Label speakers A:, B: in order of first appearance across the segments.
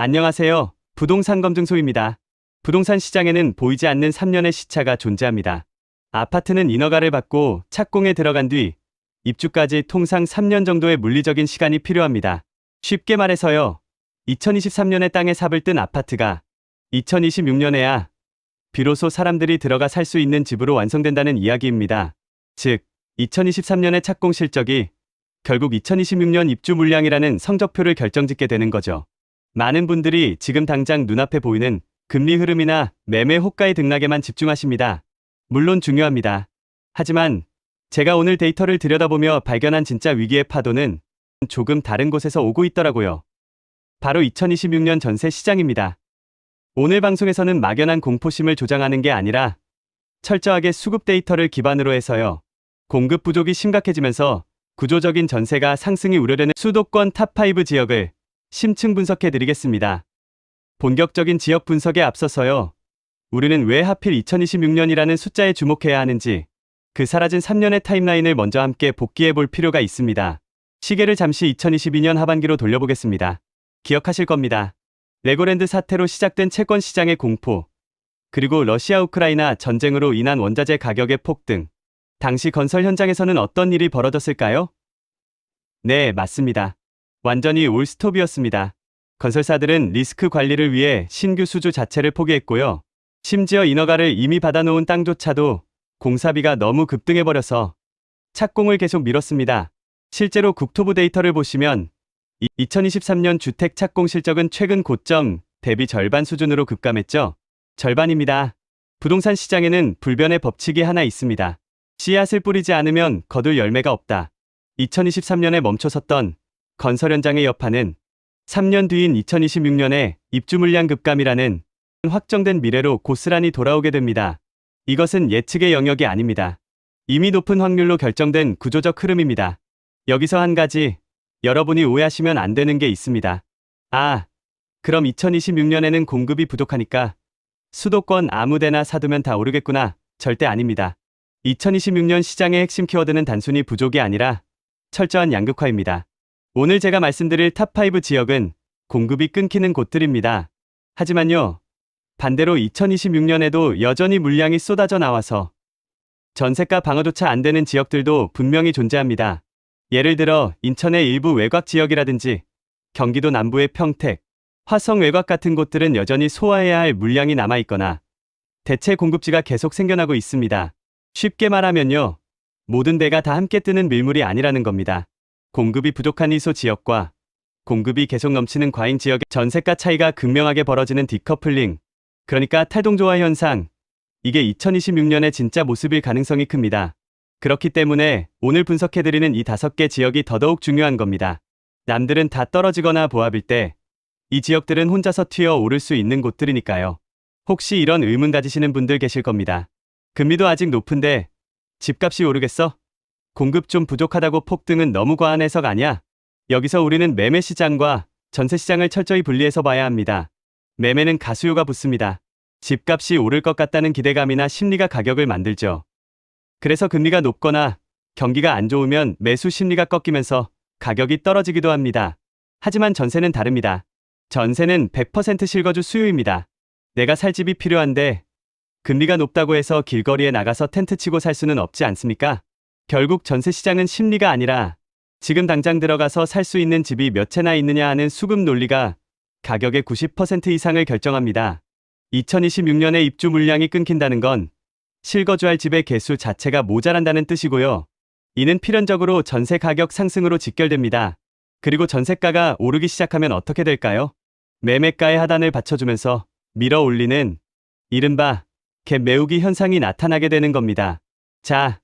A: 안녕하세요. 부동산 검증소입니다. 부동산 시장에는 보이지 않는 3년의 시차가 존재합니다. 아파트는 인허가를 받고 착공에 들어간 뒤 입주까지 통상 3년 정도의 물리적인 시간이 필요합니다. 쉽게 말해서요. 2023년에 땅에 삽을 뜬 아파트가 2026년에야 비로소 사람들이 들어가 살 수 있는 집으로 완성된다는 이야기입니다. 즉, 2023년의 착공 실적이 결국 2026년 입주 물량이라는 성적표를 결정짓게 되는 거죠. 많은 분들이 지금 당장 눈앞에 보이는 금리 흐름이나 매매 호가의 등락에만 집중하십니다. 물론 중요합니다. 하지만 제가 오늘 데이터를 들여다보며 발견한 진짜 위기의 파도는 조금 다른 곳에서 오고 있더라고요. 바로 2026년 전세 시장입니다. 오늘 방송에서는 막연한 공포심을 조장하는 게 아니라 철저하게 수급 데이터를 기반으로 해서요. 공급 부족이 심각해지면서 구조적인 전세가 상승이 우려되는 수도권 탑5 지역을 심층 분석해 드리겠습니다. 본격적인 지역 분석에 앞서서요. 우리는 왜 하필 2026년이라는 숫자에 주목해야 하는지 그 사라진 3년의 타임라인을 먼저 함께 복기해 볼 필요가 있습니다. 시계를 잠시 2022년 하반기로 돌려보겠습니다. 기억하실 겁니다. 레고랜드 사태로 시작된 채권 시장의 공포, 그리고 러시아 우크라이나 전쟁으로 인한 원자재 가격의 폭등. 당시 건설 현장에서는 어떤 일이 벌어졌을까요? 네, 맞습니다. 완전히 올스톱이었습니다. 건설사들은 리스크 관리를 위해 신규 수주 자체를 포기했고요. 심지어 인허가를 이미 받아놓은 땅조차도 공사비가 너무 급등해버려서 착공을 계속 미뤘습니다. 실제로 국토부 데이터를 보시면 2023년 주택 착공 실적은 최근 고점 대비 절반 수준으로 급감했죠. 절반입니다. 부동산 시장에는 불변의 법칙이 하나 있습니다. 씨앗을 뿌리지 않으면 거둘 열매가 없다. 2023년에 멈춰섰던 건설 현장의 여파는 3년 뒤인 2026년에 입주 물량 급감이라는 확정된 미래로 고스란히 돌아오게 됩니다. 이것은 예측의 영역이 아닙니다. 이미 높은 확률로 결정된 구조적 흐름입니다. 여기서 한 가지 여러분이 오해하시면 안 되는 게 있습니다. 아, 그럼 2026년에는 공급이 부족하니까 수도권 아무데나 사두면 다 오르겠구나. 절대 아닙니다. 2026년 시장의 핵심 키워드는 단순히 부족이 아니라 철저한 양극화입니다. 오늘 제가 말씀드릴 탑5 지역은 공급이 끊기는 곳들입니다. 하지만요, 반대로 2026년에도 여전히 물량이 쏟아져 나와서 전세가 방어조차 안 되는 지역들도 분명히 존재합니다. 예를 들어 인천의 일부 외곽 지역이라든지 경기도 남부의 평택, 화성 외곽 같은 곳들은 여전히 소화해야 할 물량이 남아있거나 대체 공급지가 계속 생겨나고 있습니다. 쉽게 말하면요. 모든 데가 다 함께 뜨는 밀물이 아니라는 겁니다. 공급이 부족한 이소 지역과 공급이 계속 넘치는 과잉 지역의 전세가 차이가 극명하게 벌어지는 디커플링, 그러니까 탈동조화 현상, 이게 2026년의 진짜 모습일 가능성이 큽니다. 그렇기 때문에 오늘 분석해드리는 이 다섯 개 지역이 더더욱 중요한 겁니다. 남들은 다 떨어지거나 보합일 때, 이 지역들은 혼자서 튀어 오를 수 있는 곳들이니까요. 혹시 이런 의문 가지시는 분들 계실 겁니다. 금리도 아직 높은데 집값이 오르겠어? 공급 좀 부족하다고 폭등은 너무 과한 해석 아니야? 여기서 우리는 매매 시장과 전세 시장을 철저히 분리해서 봐야 합니다. 매매는 가수요가 붙습니다. 집값이 오를 것 같다는 기대감이나 심리가 가격을 만들죠. 그래서 금리가 높거나 경기가 안 좋으면 매수 심리가 꺾이면서 가격이 떨어지기도 합니다. 하지만 전세는 다릅니다. 전세는 100% 실거주 수요입니다. 내가 살 집이 필요한데 금리가 높다고 해서 길거리에 나가서 텐트 치고 살 수는 없지 않습니까? 결국 전세 시장은 심리가 아니라 지금 당장 들어가서 살 수 있는 집이 몇 채나 있느냐 하는 수급 논리가 가격의 90% 이상을 결정합니다. 2026년에 입주 물량이 끊긴다는 건 실거주할 집의 개수 자체가 모자란다는 뜻이고요. 이는 필연적으로 전세 가격 상승으로 직결됩니다. 그리고 전세가가 오르기 시작하면 어떻게 될까요? 매매가의 하단을 받쳐주면서 밀어 올리는 이른바 갭 메우기 현상이 나타나게 되는 겁니다. 자,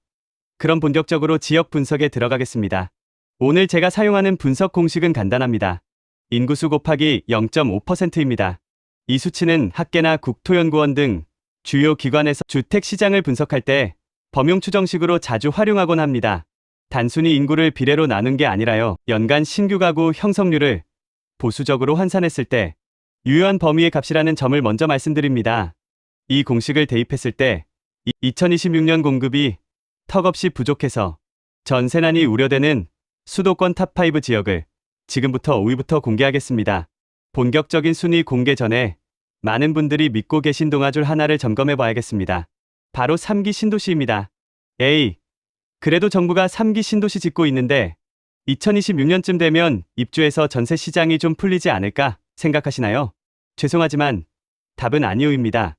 A: 그럼 본격적으로 지역 분석에 들어가겠습니다. 오늘 제가 사용하는 분석 공식은 간단합니다. 인구수 곱하기 0.5%입니다. 이 수치는 학계나 국토연구원 등 주요 기관에서 주택 시장을 분석할 때 범용 추정식으로 자주 활용하곤 합니다. 단순히 인구를 비례로 나눈 게 아니라요. 연간 신규 가구 형성률을 보수적으로 환산했을 때 유효한 범위의 값이라는 점을 먼저 말씀드립니다. 이 공식을 대입했을 때 2026년 공급이 턱없이 부족해서 전세난이 우려되는 수도권 탑5 지역을 지금부터 5위부터 공개하겠습니다. 본격적인 순위 공개 전에 많은 분들이 믿고 계신 동아줄 하나를 점검해 봐야겠습니다. 바로 3기 신도시입니다. 에이, 그래도 정부가 3기 신도시 짓고 있는데 2026년쯤 되면 입주해서 전세 시장이 좀 풀리지 않을까 생각하시나요? 죄송하지만 답은 아니오입니다.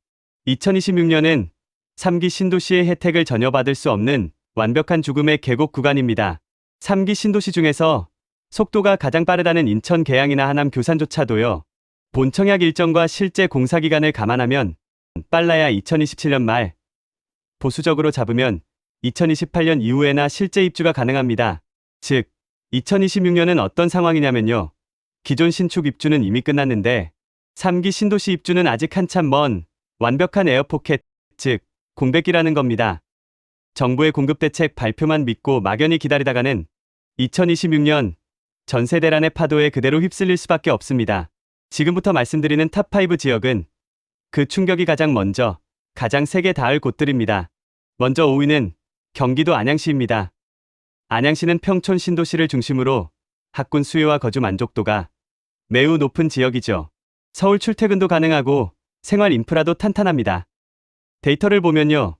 A: 2026년은 3기 신도시의 혜택을 전혀 받을 수 없는 완벽한 죽음의 계곡 구간입니다. 3기 신도시 중에서 속도가 가장 빠르다는 인천 계양이나 하남 교산조차도요. 본청약 일정과 실제 공사 기간을 감안하면 빨라야 2027년 말, 보수적으로 잡으면 2028년 이후에나 실제 입주가 가능합니다. 즉, 2026년은 어떤 상황이냐면요. 기존 신축 입주는 이미 끝났는데 3기 신도시 입주는 아직 한참 먼 완벽한 에어포켓, 즉 공백기라는 겁니다. 정부의 공급 대책 발표만 믿고 막연히 기다리다가는 2026년 전세 대란의 파도에 그대로 휩쓸릴 수밖에 없습니다. 지금부터 말씀드리는 탑5 지역은 그 충격이 가장 먼저 가장 세게 닿을 곳들입니다. 먼저 5위는 경기도 안양시입니다. 안양시는 평촌 신도시를 중심으로 학군 수요와 거주 만족도가 매우 높은 지역이죠. 서울 출퇴근도 가능하고 생활 인프라도 탄탄합니다. 데이터를 보면요.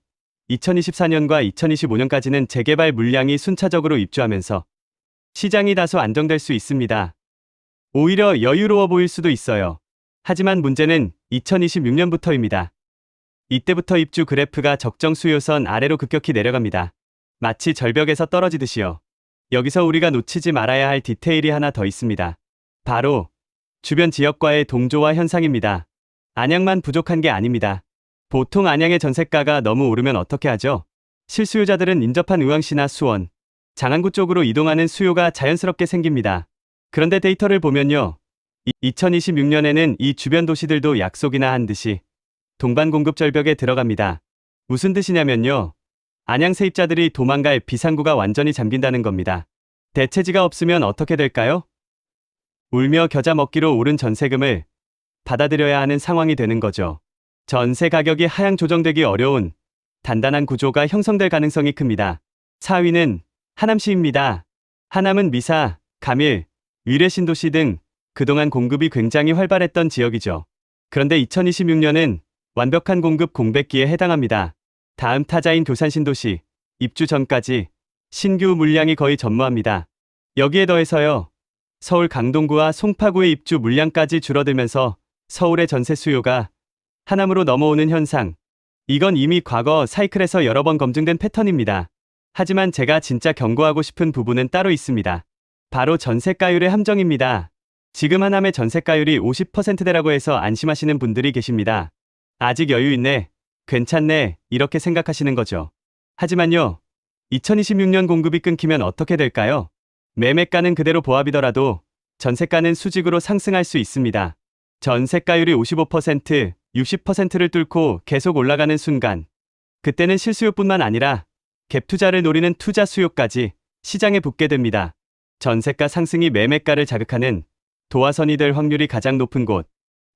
A: 2024년과 2025년까지는 재개발 물량이 순차적으로 입주하면서 시장이 다소 안정될 수 있습니다. 오히려 여유로워 보일 수도 있어요. 하지만 문제는 2026년부터입니다. 이때부터 입주 그래프가 적정 수요선 아래로 급격히 내려갑니다. 마치 절벽에서 떨어지듯이요. 여기서 우리가 놓치지 말아야 할 디테일이 하나 더 있습니다. 바로 주변 지역과의 동조화 현상입니다. 안양만 부족한 게 아닙니다. 보통 안양의 전세가가 너무 오르면 어떻게 하죠? 실수요자들은 인접한 의왕시나 수원, 장안구 쪽으로 이동하는 수요가 자연스럽게 생깁니다. 그런데 데이터를 보면요. 2026년에는 이 주변 도시들도 약속이나 한 듯이 동반 공급 절벽에 들어갑니다. 무슨 뜻이냐면요. 안양 세입자들이 도망갈 비상구가 완전히 잠긴다는 겁니다. 대체지가 없으면 어떻게 될까요? 울며 겨자 먹기로 오른 전세금을 받아들여야 하는 상황이 되는 거죠. 전세 가격이 하향 조정되기 어려운 단단한 구조가 형성될 가능성이 큽니다. 4위는 하남시입니다. 하남은 미사, 감일, 위례 신도시 등 그동안 공급이 굉장히 활발했던 지역이죠. 그런데 2026년은 완벽한 공급 공백기에 해당합니다. 다음 타자인 교산 신도시, 입주 전까지 신규 물량이 거의 전무합니다. 여기에 더해서요. 서울 강동구와 송파구의 입주 물량까지 줄어들면서 서울의 전세 수요가 하남으로 넘어오는 현상. 이건 이미 과거 사이클에서 여러 번 검증된 패턴입니다. 하지만 제가 진짜 경고하고 싶은 부분은 따로 있습니다. 바로 전세가율의 함정입니다. 지금 하남의 전세가율이 50%대라고 해서 안심하시는 분들이 계십니다. 아직 여유 있네, 괜찮네, 이렇게 생각하시는 거죠. 하지만요, 2026년 공급이 끊기면 어떻게 될까요? 매매가는 그대로 보합이더라도 전세가는 수직으로 상승할 수 있습니다. 전세가율이 55%, 60%를 뚫고 계속 올라가는 순간, 그때는 실수요뿐만 아니라 갭 투자를 노리는 투자 수요까지 시장에 붙게 됩니다. 전세가 상승이 매매가를 자극하는 도화선이 될 확률이 가장 높은 곳.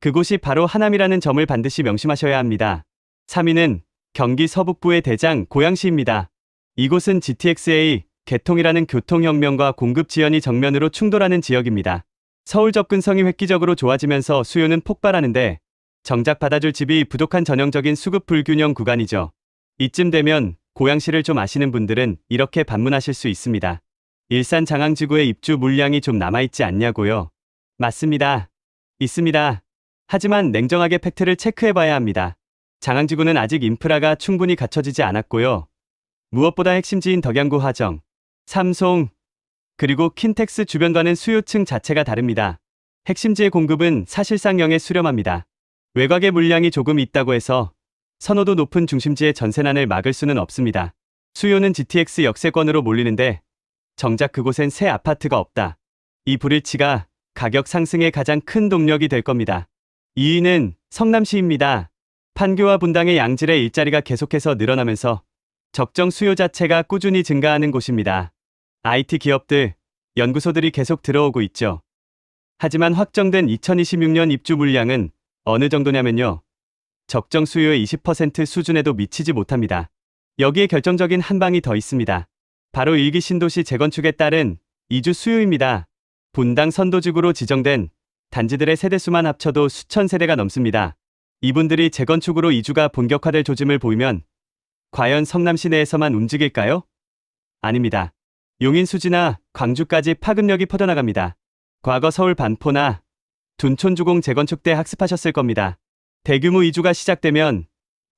A: 그곳이 바로 하남이라는 점을 반드시 명심하셔야 합니다. 3위는 경기 서북부의 대장 고양시입니다. 이곳은 GTX-A 개통이라는 교통혁명과 공급 지연이 정면으로 충돌하는 지역입니다. 서울 접근성이 획기적으로 좋아지면서 수요는 폭발하는데 정작 받아줄 집이 부족한 전형적인 수급 불균형 구간이죠. 이쯤 되면 고양시를 좀 아시는 분들은 이렇게 반문하실 수 있습니다. 일산 장항지구의 입주 물량이 좀 남아있지 않냐고요? 맞습니다. 있습니다. 하지만 냉정하게 팩트를 체크해봐야 합니다. 장항지구는 아직 인프라가 충분히 갖춰지지 않았고요. 무엇보다 핵심지인 덕양구 화정, 삼송, 그리고 킨텍스 주변과는 수요층 자체가 다릅니다. 핵심지의 공급은 사실상 영에 수렴합니다. 외곽의 물량이 조금 있다고 해서 선호도 높은 중심지의 전세난을 막을 수는 없습니다. 수요는 GTX 역세권으로 몰리는데 정작 그곳엔 새 아파트가 없다. 이 불일치가 가격 상승의 가장 큰 동력이 될 겁니다. 2위는 성남시입니다. 판교와 분당의 양질의 일자리가 계속해서 늘어나면서 적정 수요 자체가 꾸준히 증가하는 곳입니다. IT 기업들, 연구소들이 계속 들어오고 있죠. 하지만 확정된 2026년 입주 물량은 어느 정도냐면요. 적정 수요의 20% 수준에도 미치지 못합니다. 여기에 결정적인 한 방이 더 있습니다. 바로 일기 신도시 재건축에 따른 이주 수요입니다. 분당 선도지구로 지정된 단지들의 세대수만 합쳐도 수천 세대가 넘습니다. 이분들이 재건축으로 이주가 본격화될 조짐을 보이면 과연 성남 시내에서만 움직일까요? 아닙니다. 용인 수지나 광주까지 파급력이 퍼져나갑니다. 과거 서울 반포나 둔촌 주공 재건축 때 학습하셨을 겁니다. 대규모 이주가 시작되면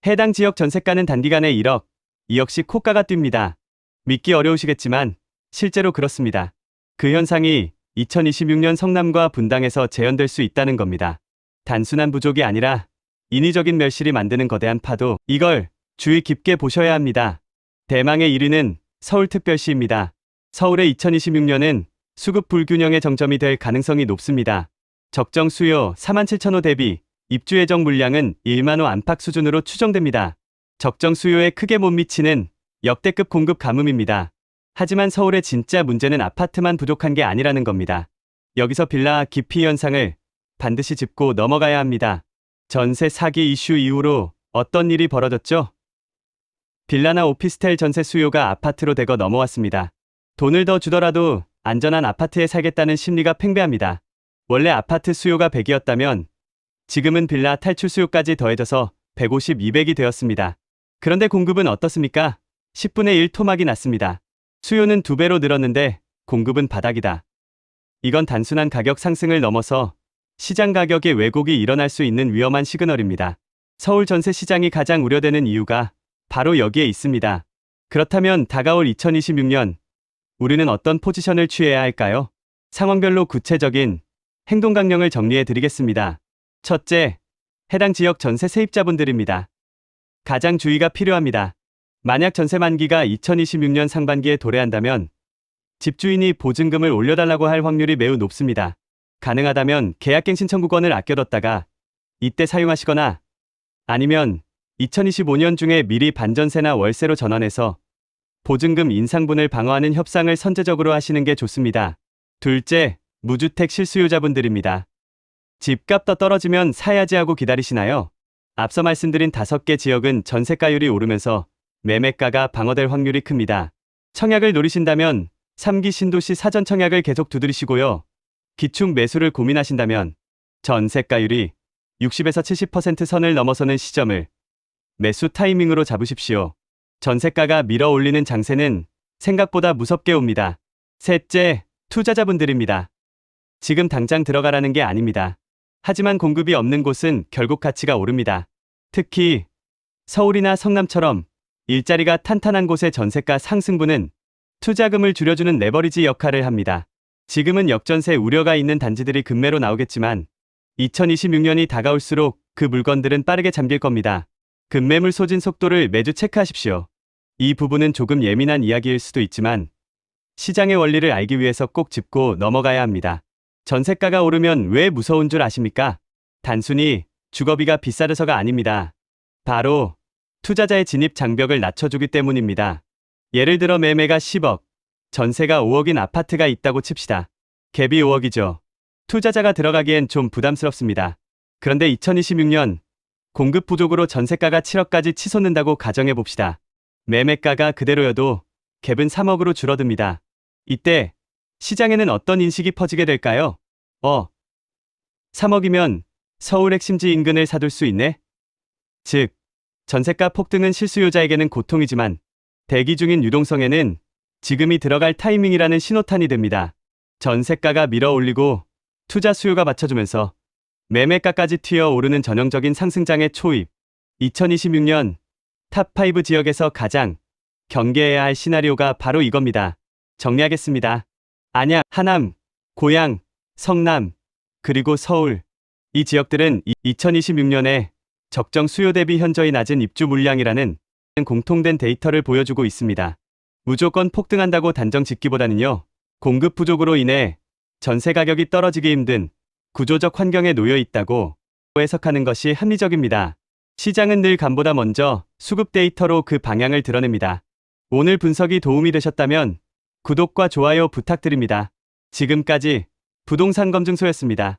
A: 해당 지역 전세가는 단기간에 1억, 2억씩 코가가 뜁니다. 믿기 어려우시겠지만 실제로 그렇습니다. 그 현상이 2026년 성남과 분당에서 재현될 수 있다는 겁니다. 단순한 부족이 아니라 인위적인 멸실이 만드는 거대한 파도, 이걸 주의 깊게 보셔야 합니다. 대망의 1위는 서울특별시입니다. 서울의 2026년은 수급 불균형의 정점이 될 가능성이 높습니다. 적정 수요 4만 7천 호 대비 입주 예정 물량은 1만 호 안팎 수준으로 추정됩니다. 적정 수요에 크게 못 미치는 역대급 공급 가뭄입니다. 하지만 서울의 진짜 문제는 아파트만 부족한 게 아니라는 겁니다. 여기서 빌라 기피 현상을 반드시 짚고 넘어가야 합니다. 전세 사기 이슈 이후로 어떤 일이 벌어졌죠? 빌라나 오피스텔 전세 수요가 아파트로 대거 넘어왔습니다. 돈을 더 주더라도 안전한 아파트에 살겠다는 심리가 팽배합니다. 원래 아파트 수요가 100이었다면 지금은 빌라 탈출 수요까지 더해져서 150, 200이 되었습니다. 그런데 공급은 어떻습니까? 10분의 1 토막이 났습니다. 수요는 두 배로 늘었는데 공급은 바닥이다. 이건 단순한 가격 상승을 넘어서 시장 가격의 왜곡이 일어날 수 있는 위험한 시그널입니다. 서울 전세 시장이 가장 우려되는 이유가 바로 여기에 있습니다. 그렇다면 다가올 2026년 우리는 어떤 포지션을 취해야 할까요? 상황별로 구체적인 행동 강령을 정리해 드리겠습니다. 첫째, 해당 지역 전세 세입자분들입니다. 가장 주의가 필요합니다. 만약 전세 만기가 2026년 상반기에 도래한다면 집주인이 보증금을 올려달라고 할 확률이 매우 높습니다. 가능하다면 계약갱 신 청구권을 아껴뒀다가 이때 사용하시거나 아니면 2025년 중에 미리 반전세나 월세로 전환해서 보증금 인상분을 방어하는 협상을 선제적으로 하시는 게 좋습니다. 둘째, 무주택 실수요자분들입니다. 집값 더 떨어지면 사야지 하고 기다리시나요? 앞서 말씀드린 다섯 개 지역은 전세가율이 오르면서 매매가가 방어될 확률이 큽니다. 청약을 노리신다면 3기 신도시 사전 청약을 계속 두드리시고요. 기축 매수를 고민하신다면 전세가율이 60에서 70% 선을 넘어서는 시점을 매수 타이밍으로 잡으십시오. 전세가가 밀어 올리는 장세는 생각보다 무섭게 옵니다. 셋째, 투자자분들입니다. 지금 당장 들어가라는 게 아닙니다. 하지만 공급이 없는 곳은 결국 가치가 오릅니다. 특히 서울이나 성남처럼 일자리가 탄탄한 곳의 전세가 상승분은 투자금을 줄여주는 레버리지 역할을 합니다. 지금은 역전세 우려가 있는 단지들이 급매로 나오겠지만 2026년이 다가올수록 그 물건들은 빠르게 잠길 겁니다. 급매물 소진 속도를 매주 체크하십시오. 이 부분은 조금 예민한 이야기일 수도 있지만 시장의 원리를 알기 위해서 꼭 짚고 넘어가야 합니다. 전세가가 오르면 왜 무서운 줄 아십니까? 단순히 주거비가 비싸져서가 아닙니다. 바로 투자자의 진입 장벽을 낮춰주기 때문입니다. 예를 들어 매매가 10억, 전세가 5억인 아파트가 있다고 칩시다. 갭이 5억이죠. 투자자가 들어가기엔 좀 부담스럽습니다. 그런데 2026년 공급 부족으로 전세가가 7억까지 치솟는다고 가정해 봅시다. 매매가가 그대로여도 갭은 3억으로 줄어듭니다. 이때 시장에는 어떤 인식이 퍼지게 될까요? 어. 3억이면 서울 핵심지 인근을 사둘 수 있네? 즉, 전세가 폭등은 실수요자에게는 고통이지만 대기 중인 유동성에는 지금이 들어갈 타이밍이라는 신호탄이 됩니다. 전세가가 밀어 올리고 투자 수요가 받쳐주면서 매매가까지 튀어 오르는 전형적인 상승장의 초입. 2026년 탑5 지역에서 가장 경계해야 할 시나리오가 바로 이겁니다. 정리하겠습니다. 안양, 하남, 고양, 성남, 그리고 서울. 이 지역들은 2026년에 적정 수요 대비 현저히 낮은 입주 물량이라는 공통된 데이터를 보여주고 있습니다. 무조건 폭등한다고 단정 짓기보다는요, 공급 부족으로 인해 전세 가격이 떨어지기 힘든 구조적 환경에 놓여 있다고 해석하는 것이 합리적입니다. 시장은 늘 감보다 먼저 수급 데이터로 그 방향을 드러냅니다. 오늘 분석이 도움이 되셨다면 구독과 좋아요 부탁드립니다. 지금까지 부동산 검증소였습니다.